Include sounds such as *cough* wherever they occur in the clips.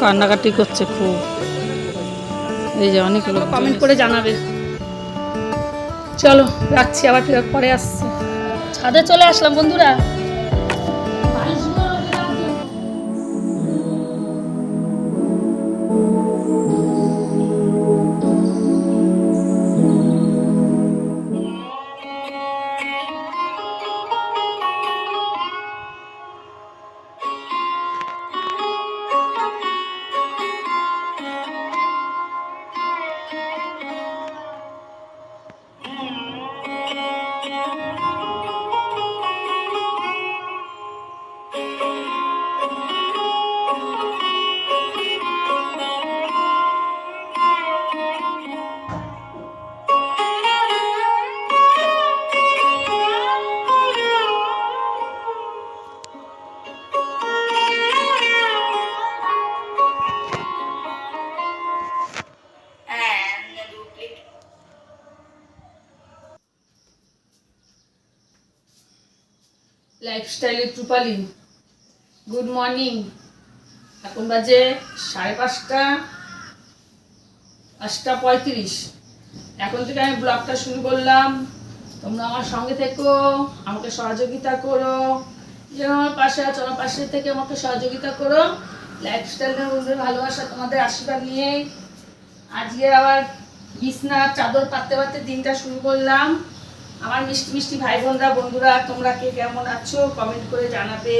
কান্নাকাটি করছে খুব। এই যে অনেক লোক কমেন্ট করে জানাবে। চলো রাখছি আবার পরে আসছে। ছাদে চলে আসলাম বন্ধুরা। লাইফস্টাইলের রূপালি। গুড মর্নিং এখন বাজে সাড়ে পাঁচটা পাঁচটা পঁয়ত্রিশ। এখন থেকে আমি ব্লগটা শুরু করলাম। তোমরা আমার সঙ্গে থেকো, আমাকে সহযোগিতা করো। যেন আমার পাশে আছো, আমার পাশে থেকে আমাকে সহযোগিতা করো। লাইফস্টাইলের বন্ধুদের ভালোবাসা, তোমাদের আশীর্বাদ নিয়ে। আজকে আবার বিছনা, চাদর পাততে পাততে দিনটা শুরু করলাম। আমার মিষ্টি মিষ্টি ভাই বোনরা, বন্ধুরা, তোমরা কে কেমন আছো? কমেন্ট করে জানাবে।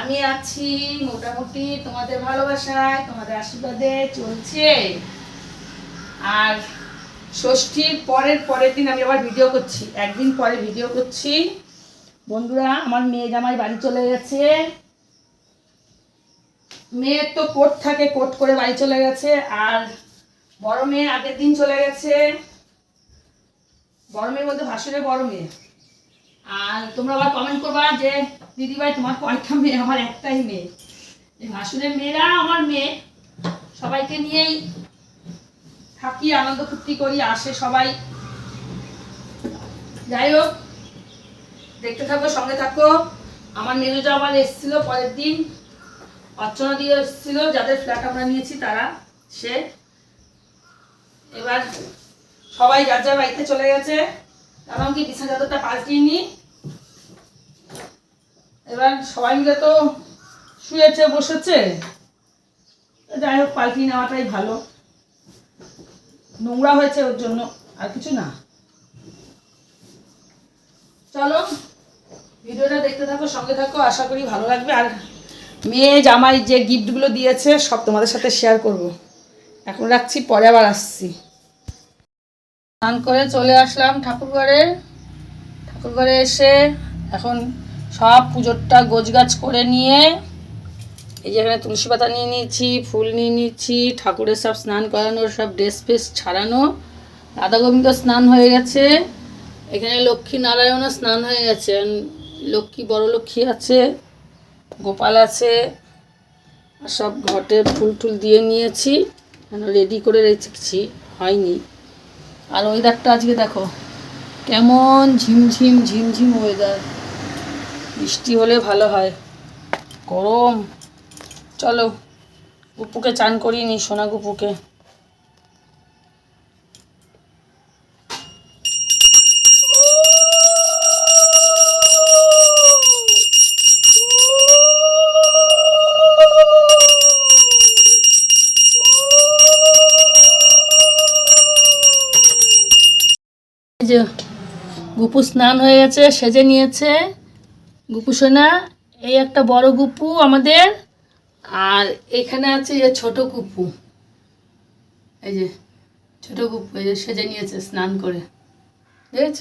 আমি আছি মোটামুটি তোমাদের ভালোবাসায়, তোমাদের আশীর্বাদে চলছে। আর ষষ্ঠীর পরের পরের দিন আমি আবার ভিডিও করছি। একদিন পরে ভিডিও করছি। বন্ধুরা, আমার মেয়ে জামাই বাড়ি চলে গেছে। মেয়ের তো কোট থাকে, কোট করে বাড়ি চলে গেছে। আর বড় মেয়ে আগের দিন চলে গেছে। বড় বলতে ভাসুরের বড় মেয়ে। আর তোমরা আবার কমেন্ট করবা যে, দিদিভাই, তোমার কয়টা মেয়ে? আমার একটাই মেয়ে। এই ভাসুরের মেয়েরা আমার মেয়ে। সবাইকে নিয়েই থাকি, আনন্দ ফুর্তি করি, আসে সবাই। যাই হোক, দেখতে থাকো, সঙ্গে থাকো। আমার মেনুজা আবার এসেছিল পরের দিন। অর্চনা দিয়ে এসেছিল, যাদের ফ্ল্যাট আমরা নিয়েছি তারা, সে। এবার সবাই যার যার বাড়িতে চলে গেছে। কারণ কি বিছানা চাদরটা পাল্টিয়ে নি? এবার সবাই মিলে তো শুয়েছে, বসেছে। যাই হোক পাল্টিয়ে নেওয়াটাই ভালো। নোংরা হয়েছে ওর জন্য, আর কিছু না। চলো, ভিডিওটা দেখতে থাকো, সঙ্গে থাকো, আশা করি ভালো লাগবে। আর মেয়ে, জামাই যে গিফটগুলো দিয়েছে, সব তোমাদের সাথে শেয়ার করব। এখন রাখছি, পরে আবার আসছি। স্নান করে চলে আসলাম ঠাকুরঘরে। ঠাকুরঘরে এসে এখন সব পুজোরটা গোছগাছ করে নিয়ে এই যে এখানে তুলসী পাতা নিয়ে নিয়েছি, ফুল নিয়ে নিয়েছি, ঠাকুরের সব স্নান করানোর সব ড্রেস ফ্রেস ছাড়ানো। রাধা গোবিন্দ স্নান হয়ে গেছে। এখানে লক্ষ্মী নারায়ণও স্নান হয়ে গেছে। লক্ষ্মী, বড় লক্ষ্মী আছে, গোপাল আছে সব ঘটে ফুল টুল দিয়ে নিয়েছি। রেডি করে রেখেছি, হয়নি। আর ওয়েদারটা আজকে দেখো, কেমন ঝিমঝিম ঝিমঝিম ওয়েদার বৃষ্টি হলে ভালো হয়। গরম। চলো, গুপুকে চান করিয়ে সোনা গুপুকে। যে গুপু স্নান হয়ে গেছে, সেজে নিয়েছে। গুপু সোনা, এই একটা বড় গুপু আমাদের। আর এখানে আছে যে ছোট গুপু। এই যে ছোট গুপু, এই যে সেজে নিয়েছে স্নান করে। দেখেছ?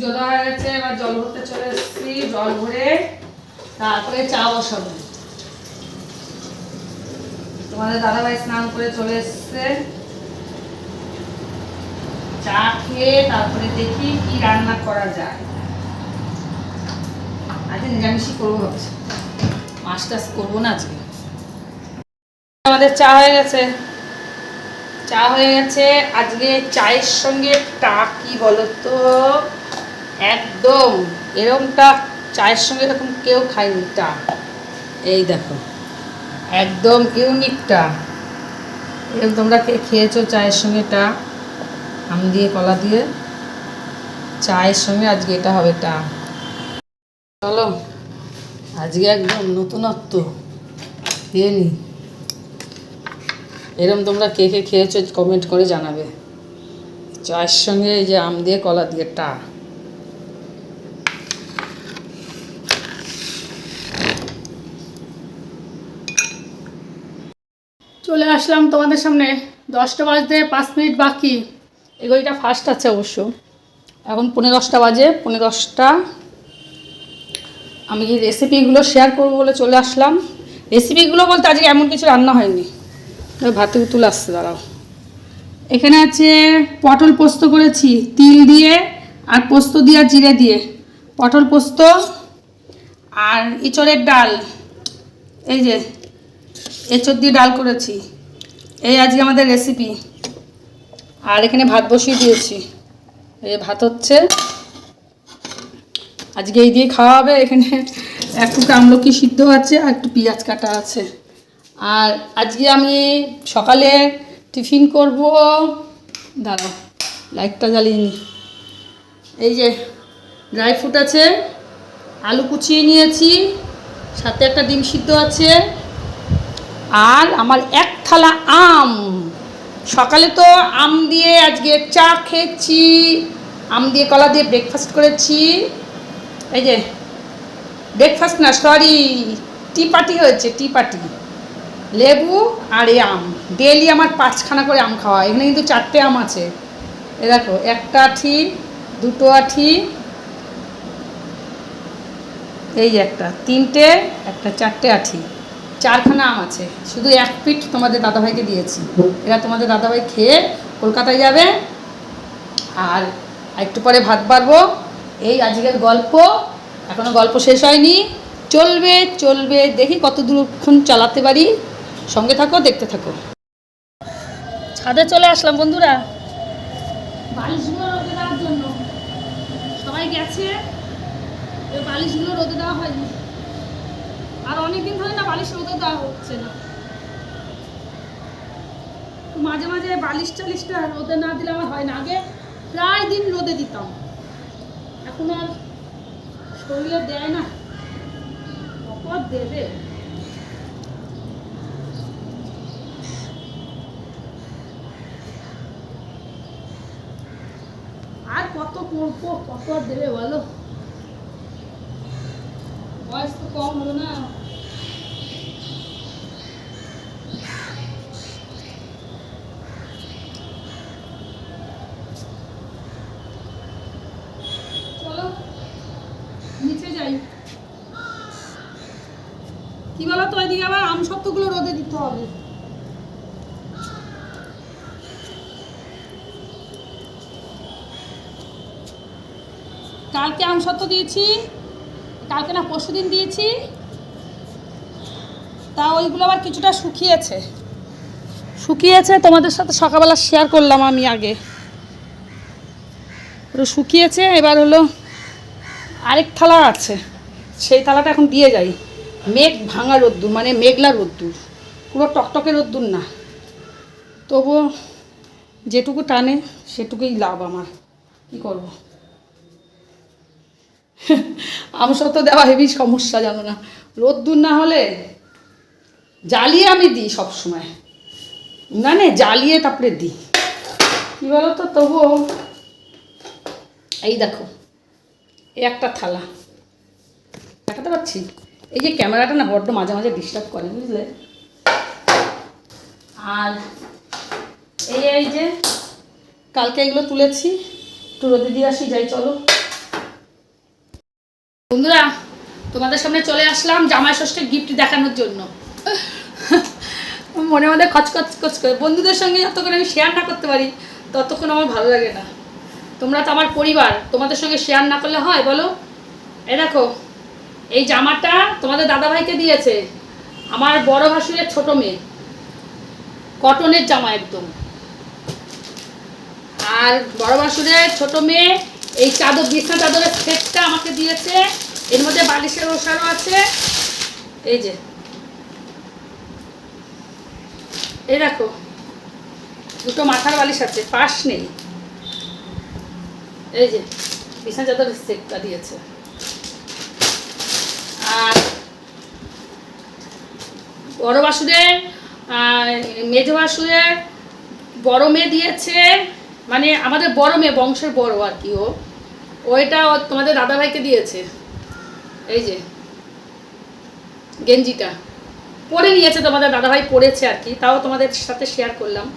পুজো হয়ে গেছে এবার জল ভরতে চলে জল ভরে তারপরে চা বসাবো। তোমাদের দাদাভাই স্নান করে চলে এসছে। চা খেয়ে তারপরে দেখি কি রান্না করা যায়। আজকে নিরামিষই করব ভাবছি। মাছ টাছ করব না আজকে। আমাদের চা হয়ে গেছে। চা হয়ে গেছে। আজকে চায়ের সঙ্গে টা কি বলতো? একদম এরকমটা চায়ের সঙ্গে এরকম কেউ খায়নি, টা। এই দেখো, একদম ইউনিকটা এরকম তোমরা কে খেয়েছো চায়ের সঙ্গে টা, আম দিয়ে, কলা দিয়ে। চায়ের সঙ্গে আজকে এটা হবে টা। চলো, আজকে একদম নতুনত্ব। দিয়ে নি। এরম তোমরা কে কে খেয়েছো কমেন্ট করে জানাবে। চায়ের সঙ্গে এই যে আম দিয়ে, কলা দিয়ে, টা। চলে আসলাম তোমাদের সামনে। দশটা বাজতে পাঁচ মিনিট বাকি। এগুলিটা ফার্স্ট আছে অবশ্য। এখন পনেরো দশটা বাজে পনেরো দশটা। আমি রেসিপিগুলো শেয়ার করব বলে চলে আসলাম। রেসিপিগুলো বলতে আজকে এমন কিছু রান্না হয়নি। ভাতে উতুল আসছে, দাঁড়াও। এখানে আছে পটল পোস্ত করেছি, তিল দিয়ে আর পোস্ত দিয়ে আর জিরে দিয়ে। পটল পোস্ত আর ইঁচড়ের ডাল। এই যে এঁচড় দিয়ে ডাল করেছি। এই আজকে আমাদের রেসিপি আর এখানে ভাত বসিয়ে দিয়েছি। এই ভাত হচ্ছে, আজকে এই দিয়ে খাওয়া হবে। এখানে একটু আমলকি সিদ্ধ আছে আর একটু পেঁয়াজ কাটা আছে। আর আজকে আমি সকালে টিফিন করব। দাঁড়াও লাইটটা জ্বালিয়ে নি। এই যে ড্রাই ফ্রুট আছে। আলু কুচিয়ে নিয়েছি। সাথে একটা ডিম সিদ্ধ আছে। আর আমার এক থালা আম। সকালে তো আম দিয়ে আজকে চা খেয়েছি, আম দিয়ে কলা দিয়ে ব্রেকফাস্ট করেছি। এই যে ব্রেকফাস্ট না সরি টি পার্টি হয়েছে টি পার্টি লেবু আর এই আম। ডেলি আমার পাঁচখানা করে আম খাওয়া এখানে কিন্তু চারটে আম আছে। এ দেখো, একটা আঠি, দুটো আঠি, এই যে একটা, তিনটে, একটা চারটে আঠি। চারখানা আম আছে। শুধু এক পিঠ তোমাদের দাদাভাইকে দিয়েছি। এরা তোমাদের দাদাভাই খেয়ে কলকাতায় যাবে। আর একটু পরে ভাত বাড়বো। এই আজকের গল্প। এখনও গল্প শেষ হয়নি। চলবে চলবে। দেখি কত দূরক্ষণ চালাতে পারি। সঙ্গে থাকো, দেখতে থাকো। ছাদে চলে আসলাম বন্ধুরা। বালিশগুলো রোদে দেওয়ার জন্য। সবাই গেছে। বালিশগুলো রোদে দেওয়া হয়নি। আর অনেকদিন ধরে না বালিশ রোদে দেওয়া হচ্ছে না। মাঝে মাঝে বালিশ টালিশটা রোদে না দিলে আমার হয় না। আগে প্রায় দিন রোদে দিতাম। এখন আর শরীরে দেয় না। কত দেবে। আর কত করব, কত দেবে বলো? বয়স তো কম হলো না চলো নিচে যাই কি বলো তো ওইদিকে আবার আম দিতে হবে। কালকে আম সত্ত্ব দিয়েছি, কালকে না পরশু দিন দিয়েছি। তা ওইগুলো আবার কিছুটা শুকিয়েছে। শুকিয়েছে, তোমাদের সাথে সকালবেলা শেয়ার করলাম আমি আগে। শুকিয়েছে, এবার হলো আরেক থালা আছে। সেই থালাটা এখন দিয়ে যাই। মেঘ ভাঙা রোদ্দুর মানে মেঘলা রোদ্দুর। পুরো টকটকে রোদ্দুর না। তবুও যেটুকু টানে, সেটুকুই লাভ আমার। কি করব? সত্য দেওয়া হেবি সমস্যা, জানো না। রোদ্দুর না হলে জ্বালিয়ে আমি দিই সব সময় না নে জ্বালিয়ে তারপরে দিই। কী বলো তো তবুও এই দেখো, এই একটা থালা। দেখাতে পাচ্ছি? এই যে ক্যামেরাটা না বড্ড মাঝে মাঝে ডিস্টার্ব করে, বুঝলে? আর এই এই যে কালকে এগুলো তুলেছি। একটু রোদে দিয়ে আসি, যাই, চলো। বন্ধুরা, তোমাদের সামনে চলে আসলাম জামাই ষষ্ঠীর গিফট দেখানোর জন্য। *laughs* মনে মনে খচখচ খচ করে। বন্ধুদের সঙ্গে যতক্ষণ আমি শেয়ার না করতে পারি, ততক্ষণ আমার ভালো লাগে না। তোমরা তো আমার পরিবার, তোমাদের সঙ্গে শেয়ার না করলে হয়, বলো। এ দেখো, এই জামাটা তোমাদের দাদাভাইকে দিয়েছে। আমার বড় ভাসুরের ছোট মেয়ে। কটনের জামা একদম। আর বড় বাসুরের ছোট মেয়ে, এই চাদর, বিছনা চাদরের সেটটা আমাকে দিয়েছে। এর মধ্যে বালিশের ওষারও আছে। এই যে। এই দেখো, দুটো মাথার বালিশ আছে, পাশ নেই। এই যে, বিছনা চাদরের সেটটা দিয়েছে। আর বড় বাসুরের মেজ বাসুরের বড় মেয়ে দিয়েছে মানে আমাদের বড় মেয়ে, বংশের বড় আর কি ও। ওইটা তোমাদের দাদাভাইকে দিয়েছে। এই যে, গেঞ্জিটা। পরে নিয়েছে তোমাদের দাদাভাই পড়েছে আর কি, তাও তোমাদের সাথে শেয়ার করলাম।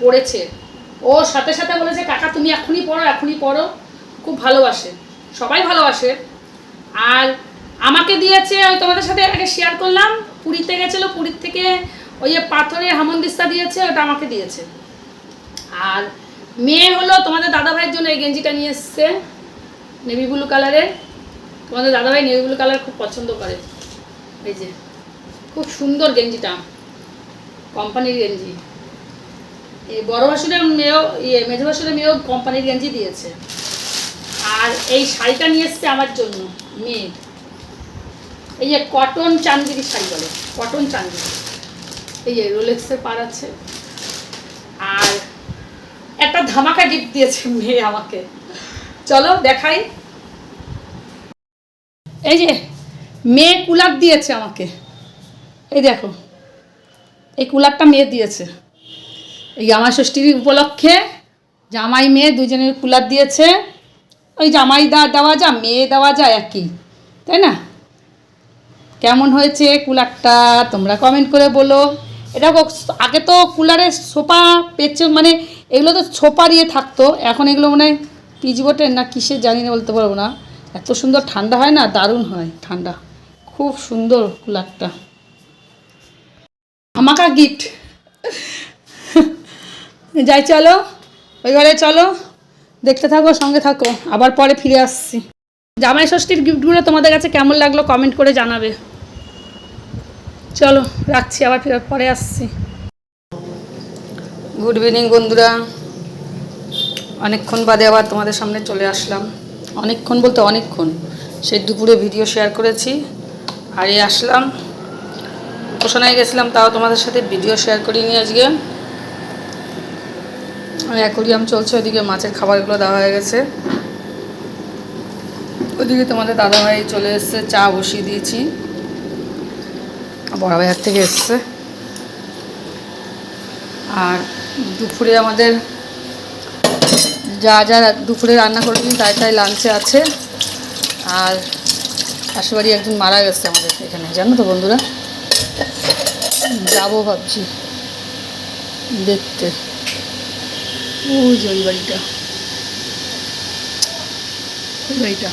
পড়েছে ও সাথে সাথে বলেছে, কাকা, তুমি এখনই পড়ো এখনই পড়ো। খুব ভালোবাসে। সবাই ভালোবাসে। আর আমাকে দিয়েছে ওই তোমাদের সাথে আগে শেয়ার করলাম। পুরীতে গেছিল, পুরীর থেকে ওই যে পাথরের হামন্দিস্তা দিয়েছে, ওটা আমাকে দিয়েছে। আর মেয়ে হলো তোমাদের দাদাভাইয়ের জন্য এই গেঞ্জিটা নিয়ে এসছে নেভি ব্লু কালারের তোমাদের দাদাভাই নেভি ব্লু কালার খুব পছন্দ করে। এই যে, খুব সুন্দর গেঞ্জিটা কোম্পানির গেঞ্জি। এই বড় বাসুরের মেয়েও ইয়ে মেঝো বাসুরের মেয়েও কোম্পানির গেঞ্জি দিয়েছে। আর এই শাড়িটা নিয়ে এসছে আমার জন্য মেয়ে এই যে কটন চান্দিরি শাড়ি বলে কটন চান্দিরি এই যে রোলেক্সের পার আছে। আর একটা ধামাকা গিফট দিয়েছে মেয়ে আমাকে। চলো দেখাই। এই যে মেয়ে কুলার দিয়েছে আমাকে। এই দেখো, এই কুলারটা মেয়ে দিয়েছে। এই জামাই ষষ্ঠীর উপলক্ষে জামাই মেয়ে দুজনের কুলার দিয়েছে। ওই জামাই দা দেওয়া যা, মেয়ে দেওয়া যায় একই, তাই না? কেমন হয়েছে কুলারটা? তোমরা কমেন্ট করে বলো। এটা আগে তো কুলারের সোফা পেছে মানে এগুলো তো সোফার ইয়ে থাকতো, এখন এগুলো মনে পিচবোটের না কিসের জানি না বলতে পারব না। এত সুন্দর ঠান্ডা হয় না? দারুণ হয় ঠান্ডা। খুব সুন্দর কুলারটা। আমাকা গিফট। *laughs* যাই চলো, ওই ঘরে চলো, দেখতে থাকো, সঙ্গে থাকো, আবার পরে ফিরে আসছি। জামাই ষষ্ঠীর গিফটগুলো তোমাদের কাছে কেমন লাগল কমেন্ট করে জানাবে। চলো, রাখছি, আবার পরে আসছি। গুড ইভিনিং বন্ধুরা। অনেকক্ষণ বাদে আবার তোমাদের সামনে চলে আসলাম। অনেকক্ষণ বলতে অনেকক্ষণ। সেই দুপুরে ভিডিও শেয়ার করেছি। আর এই আসলাম। উপাসনায় গেছিলাম, তাও তোমাদের সাথে ভিডিও শেয়ার করিনি আজকে। অ্যাকোরিয়াম চলছে ওদিকে মাছের খাবারগুলো দেওয়া হয়ে গেছে। ওদিকে তোমাদের দাদাভাই চলে এসছে, চা বসিয়ে দিয়েছি। বড় বাজার থেকে এসছে। আর দুপুরে আমাদের যা যা দুপুরে রান্না করেছি, তাই তাই লাঞ্চে আছে। আর পাশেবাড়ি একজন মারা গেছে আমাদের এখানে, জানো তো বন্ধুরা? যাব ভাবছি দেখতে। ওই যে ওই বাড়িটা। ওই বাড়িটা।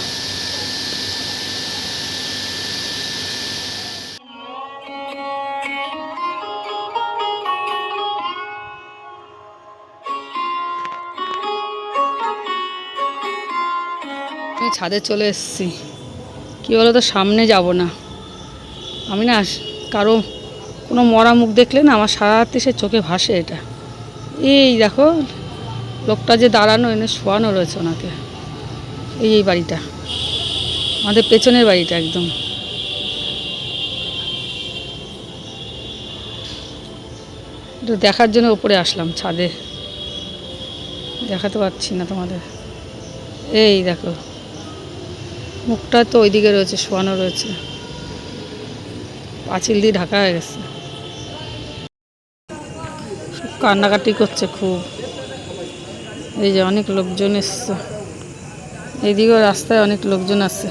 ছাদে চলে এসেছি। কী বলো তো সামনে যাব না। আমি না কারও কোনো মরা মুখ দেখলে না আমার সারা রাত্রি সে চোখে ভাসে এটা। এই দেখো, লোকটা যে দাঁড়ানো, এনে শোয়ানো রয়েছে ওনাকে। এই এই বাড়িটা। আমাদের পেছনের বাড়িটা একদম। একটু দেখার জন্য ওপরে আসলাম ছাদে। দেখাতে পারছি না তোমাদের। এই দেখো। মুখটা তো ওইদিকে রয়েছে, শোয়ানো রয়েছে। পাঁচিল দিয়ে ঢাকা হয়ে গেছে। কান্নাকাটি করছে খুব। এই যে অনেক লোকজন এসছে। এইদিকেও রাস্তায় অনেক লোকজন আছে।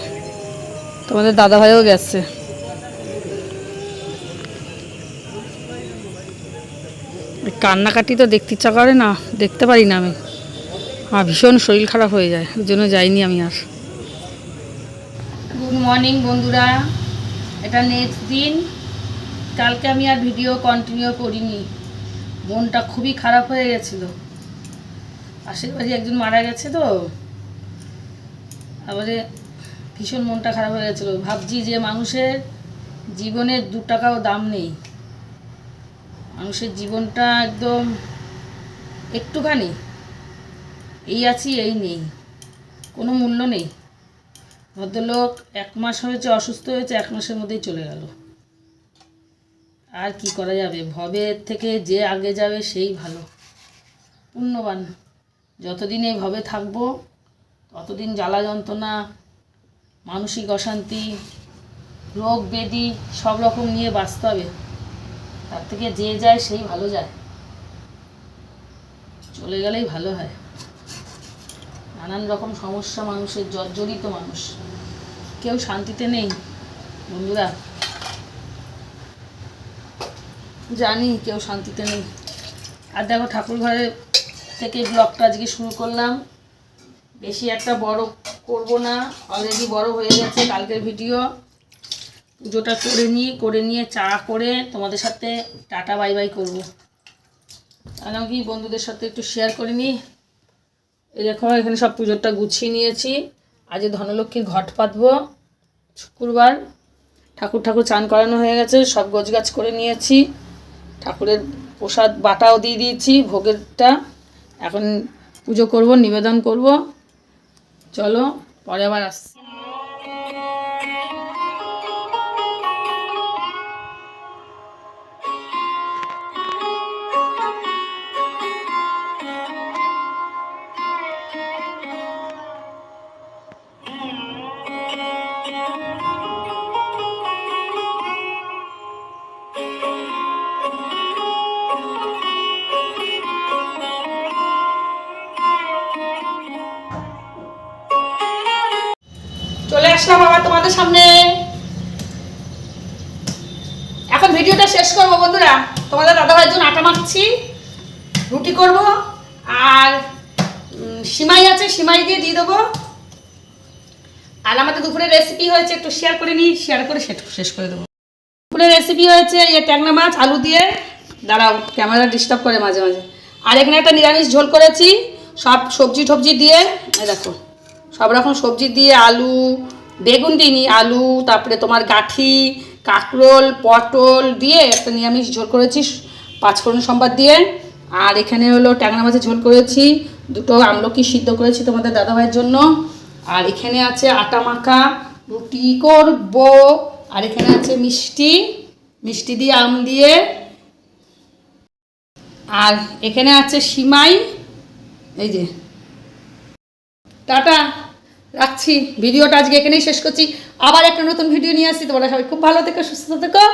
তোমাদের দাদাভাইও গেছে। কান্নাকাটি তো দেখতে ইচ্ছা করে না, দেখতে পারি না আমি। আমার ভীষণ শরীর খারাপ হয়ে যায়, ওই জন্য যাইনি আমি আর। গুড মর্নিং বন্ধুরা। এটা নেক্সট দিন। কালকে আমি আর ভিডিও কন্টিনিউ করিনি। মনটা খুবই খারাপ হয়ে গেছিল। বাড়ি একজন মারা গেছে তো। তারপরে ভীষণ মনটা খারাপ হয়ে গেছিল। ভাবছি যে মানুষের জীবনের দু টাকাও দাম নেই। মানুষের জীবনটা একদম একটুখানি। এই আছি, এই নেই। কোনো মূল্য নেই। ভদ্রলোক এক মাস হয়েছে, অসুস্থ হয়েছে, এক মাসের মধ্যেই চলে গেল। আর কি করা যাবে? ভবের থেকে যে আগে যাবে, সেই ভালো। পুণ্যবান। যতদিন এই ভবে থাকব, ততদিন জ্বালা যন্ত্রণা, মানসিক অশান্তি, রোগ ব্যাধি সব রকম নিয়ে বাঁচতে হবে। তার থেকে যে যায়, সেই ভালো যায়। চলে গেলেই ভালো হয়। নানান রকম সমস্যা মানুষের, জর্জরিত মানুষ। কেউ শান্তিতে নেই। বন্ধুরা, জানি কেউ শান্তিতে নেই। আর দেখো ঠাকুর ঘরে থেকে ব্লগটা আজকে শুরু করলাম। বেশি একটা বড় করব না। অলরেডি বড় হয়ে গেছে কালকের ভিডিও। পুজোটা করে নিই করে নিয়ে চা করে তোমাদের সাথে টাটা বাই বাই করব। আর কি বন্ধুদের সাথে একটু শেয়ার করে নিই। দেখো এখানে সব পুজোরটা গুছিয়ে নিয়েছি। আজ ধনলক্ষ্মীর ঘট পাতবো। শুক্রবার ঠাকুর ঠাকুর চান করানো হয়ে গেছে, সব গোছগাছ করে নিয়েছি। ঠাকুরের প্রসাদ বাটাও দিয়ে দিয়েছি, ভোগেরটা। এখন পুজো করব, নিবেদন করব। চলো, পরে আবার আসছি। আসলাম আবার তোমাদের সামনে। এখন ভিডিওটা শেষ করব বন্ধুরা। তোমাদের দাদাভাইয়ের জন্য আটা মাখছি, রুটি করব, আর সিমাই আছে, সিমাই দিয়ে দিয়ে দেবো। আর আমাদের দুপুরের রেসিপি হয়েছে, একটু শেয়ার করে নিই শেয়ার করে শেষ করে দেবো। দুপুরের রেসিপি হয়েছে ইয়ে ট্যাংরা মাছ, আলু দিয়ে। দাঁড়াও ক্যামেরা ডিস্টার্ব করে মাঝে মাঝে। আর এখানে একটা নিরামিষ ঝোল করেছি, সব সবজি টবজি দিয়ে দেখো, সব রকম সবজি দিয়ে আলু বেগুন দিইনি, আলু, তারপরে তোমার গাঠি, কাঁকরোল, পটল দিয়ে একটা নিরামিষ ঝোল করেছি পাঁচফোড়ন সম্বাদ দিয়ে। আর এখানে হলো ট্যাংরা মাছের ঝোল করেছি, দুটো আমলকি সিদ্ধ করেছি তোমাদের দাদাভাইয়ের জন্য। আর এখানে আছে আটা মাখা, রুটি, করব, আর এখানে আছে মিষ্টি মিষ্টি দিয়ে আম দিয়ে। আর এখানে আছে সিমাই, এই যে। টাটা। রাখছি। ভিডিওটা আজকে এখানেই শেষ করছি। আবার একটা নতুন ভিডিও নিয়ে আসছি। তোমরা সবাই খুব ভালো থেকো, সুস্থ থেকো।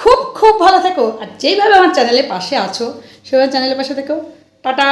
খুব খুব ভালো থেকো। আর যেইভাবে আমার চ্যানেলের পাশে আছো, সেভাবে চ্যানেলের পাশে থেকো। টাটা!